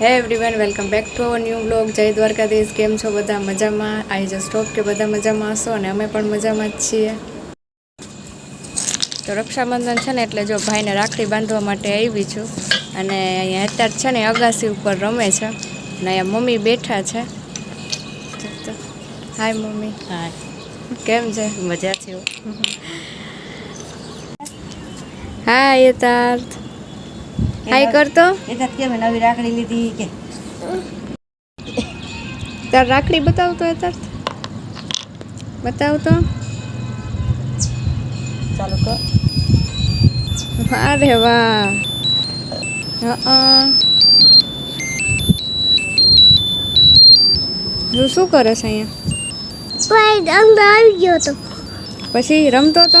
Hey everyone welcome back to our new blog જય દ્વારકાધીશ. કેમ છો બધા? મજામાં? આઈ જસ્ટ હોપ કે બધા મજામાં હશો અને અમે પણ મજામાં જ છીએ. તો રક્ષાબંધન છે ને એટલે જો ભાઈને રાખડી બાંધવા માટે આવી છું અને અહીંયા અત્યારે છે ને અગાસી ઉપર રમે છે અને અહીંયા મમ્મી બેઠા છે. Hi mummy. હાય કેમ છે? મજા છે એ યથાર્થ. હાય કરતો. એ કે કેમ નવી રાખડી લીધી કે તાર રાખડી બતાવતો યથાર્થ બતાવતો. ચાલુ કર. અરે વાહ હા તું શું કરે છે અહીંયા? અંદર આવી ગયો તો પછી રમતો હતો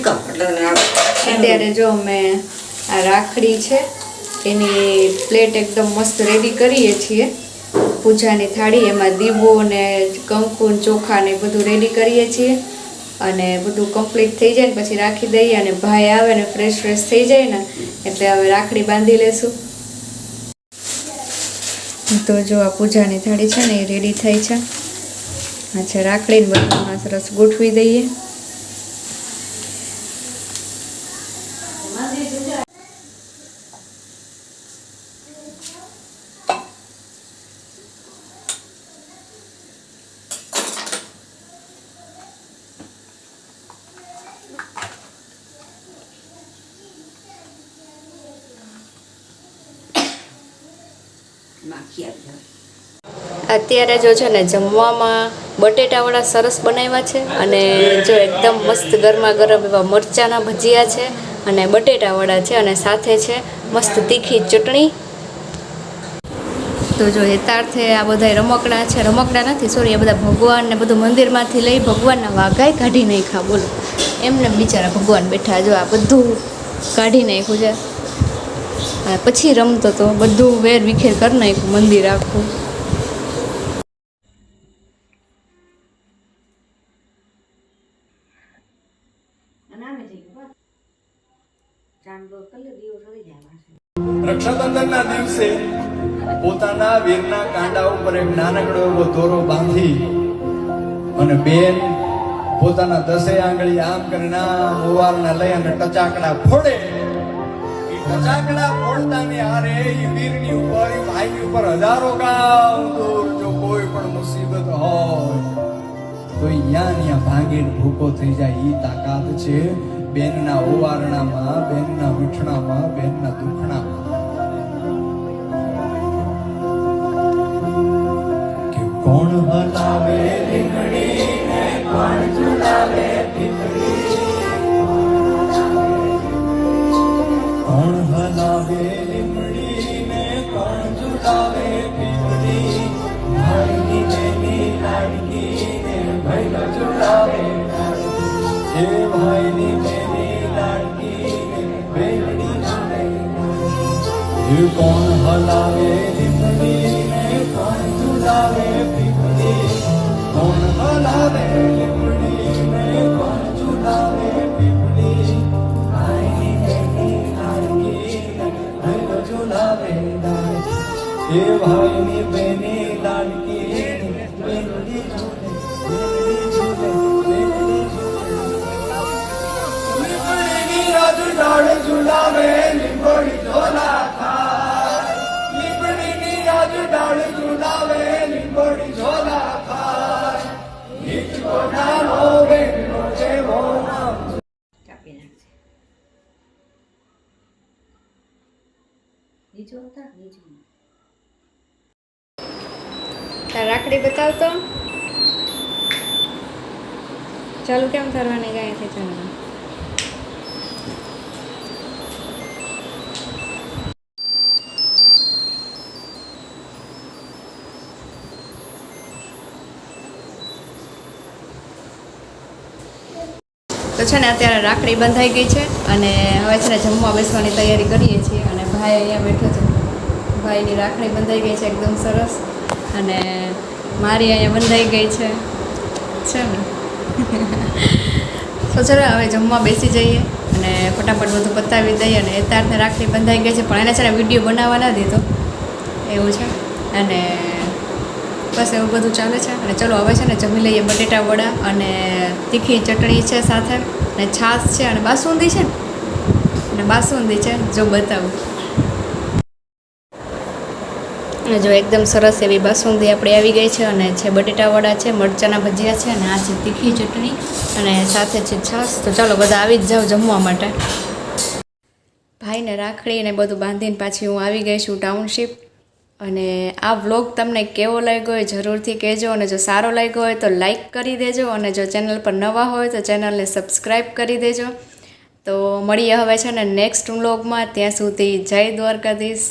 અત્યારે જો અમે આ રાખડી છે, એની પ્લેટ એકદમ મસ્ત રેડી કરીએ છીએ. પૂજાની થાળી, એમાં દીવો ને કંકુ ચોખા ને બધું રેડી કરીએ છીએ. અને બધું કમ્પ્લીટ થઈ જાય ને પછી રાખી દઈએ અને ભાઈ આવે ને ફ્રેશ ફ્રેશ થઈ જાય ને, એટલે હવે રાખડી બાંધી લેશું. તો જો આ પૂજાની થાળી છે ને એ રેડી થઈ છે. અચ્છા રાખડીને બધું સરસ ગોઠવી દઈએ. અત્યારે જો છે ને જમવામાં બટેટાવાળા સરસ બનાવ્યા છે અને જો એકદમ મસ્ત ગરમા ગરમ એવા મરચાના ભજીયા છે અને બટેટાવાળા છે અને સાથે છે મસ્ત તીખી ચટણી. તો જો હેતાર્થે આ બધા રમકડા છે, રમકડા નથી સોરી આ બધા ભગવાન ને બધું મંદિરમાંથી લઈ ભગવાનના વાઘાય કાઢી નાખ્યા, બોલો. એમને બિચારા ભગવાન બેઠા જો આ બધું કાઢી નાખ્યું છે. પછી રમતો તો બધું વેર વિખેર કરી નાખ્યું, મંદિર આખું. રક્ષાબંધનના દિવસે પોતાના વીરના કાંડા ઉપર એક નાનકડો એવો દોરો બાંધી અને બેન પોતાના દસે આંગળી આમ કરીને ઓવારના લઈ અને ટચાકડા ફોડે એ ટચાકડા ફોડતાની હારે એ વીરની ઉપર ભાઈની ઉપર હજારો ગામ દૂર. જો કોઈ પણ મુસીબત હોય, તો અહીંયા ત્યાં ભાંગીને ભૂકો થઈ જાય. એ તાકાત છે બેનના ઓવારણામાં, બેનના મીઠણામાં, બેનના દુખણામાં. કે કોણ હલાવે રીંગણી ને ઝુલાવે ઝુલાવે એ ભાઈની બેની લાડકીને બેની ઝુલાવે એ કોણ હલાવે લીમડીને કોણ ઝુલાવે પીપળી કોણ હલાવે લીમડીને કોણ ઝુલાવે પીપળી ભાઈની બેની લાડકીને ભાઈનો ઝુલાવે. એ ભાઈની બેની લાડકી બેનડી ઝૂલે રાજુ ડાળ ઝુલાવે લીંબોડી ઝોલા ખાય લીમડીની રાજુ ડાળ ઝુલાવે લીંબોડી ઝોલા ખાય નીચો નાનો બેનનો જેવો નામ કાપી નાખજે નીચું ઉતાર નીચું તાર રાખડી બતાવતો ચાલુ કેમ કરવાની ગાય છે ચાલુ તો છે ને અત્યારે રાખડી બંધાઈ ગઈ છે અને હવે છે ને જમવા બેસવાની તૈયારી કરીએ છીએ અને ભાઈ અહીંયા બેઠો છે. ભાઈની રાખડી બંધાઈ ગઈ છે એકદમ સરસ અને મારી અહીંયા બંધાઈ ગઈ છે. છે ને? તો ચલો હવે જમવા બેસી જઈએ અને ફટાફટ બધું પતાવી દઈએ અને એતારને રાખડી બંધાઈ ગઈ છે, પણ એને છે ને વીડિયો બનાવવા ના દીધો. એવું છે. અને બસ એવું બધું ચાલે છે. અને ચલો હવે છે ને જમી લઈએ બટેટા વડા અને તીખી ચટણી છે સાથે. અને છાશ છે અને બાસુંદી છે અને બાસુંદી છે, જો બતાવું. અને જો એકદમ સરસ એવી બાસુંદી આપણી આવી ગઈ છે અને છે બટેટા છે, મરચાના ભજીયા છે અને આ છે તીખી ચટણી અને સાથે છે છાશ. તો ચાલો બધા આવી જ જાઓ જમવા માટે. ભાઈને રાખડી અને બધું બાંધીને પાછી હું આવી ગઈ છું ટાઉનશીપ અને આ વ્લોગ તમને કેવો લાગ્યો હોય જરૂરથી કહેજો. અને જો સારો લાગ્યો હોય તો લાઈક કરી દેજો. અને જો ચેનલ પર નવા હોય તો ચેનલને સબસ્ક્રાઈબ કરી દેજો. તો મળીએ હવે છે ને નેક્સ્ટ વ્લોગમાં. ત્યાં સુધી જય દ્વારકાધીશ.